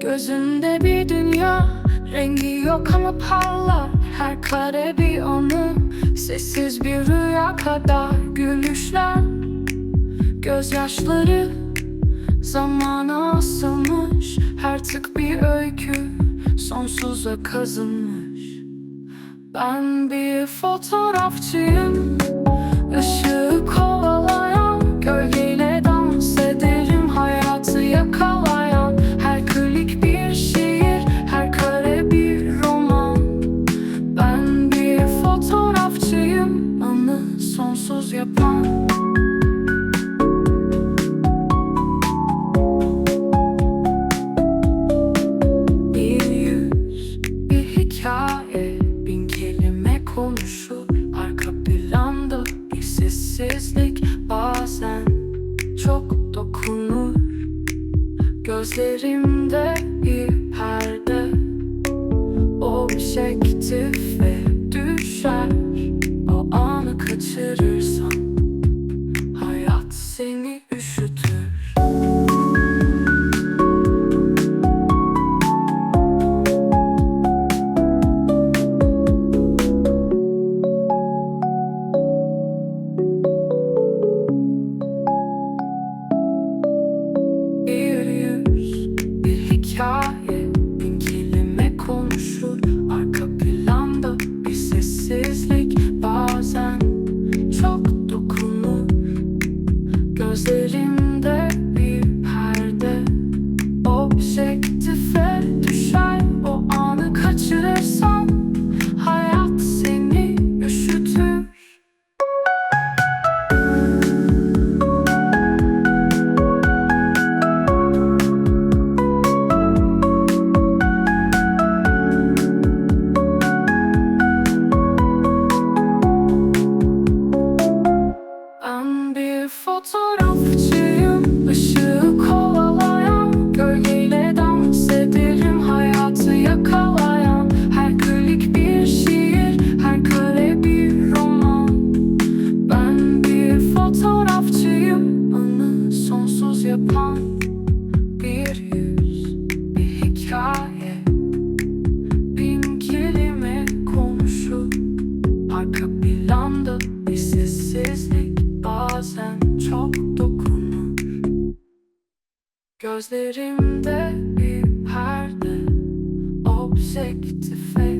Gözünde bir dünya Rengi yok ama parlar. Her kare bir anı Sessiz bir rüya kadar Gülüşler. Gözyaşları Zamana asılmış Her tık bir öykü Sonsuza kazınmış. Ben bir fotoğrafçıyım sonsuz yapan. Bir yüz, bir hikaye Bin kelime konuşur. Arka bir sessizlik Bazen çok dokunur. Gözlerimde bir perde Objektife Gözlerimde bir perde Objektife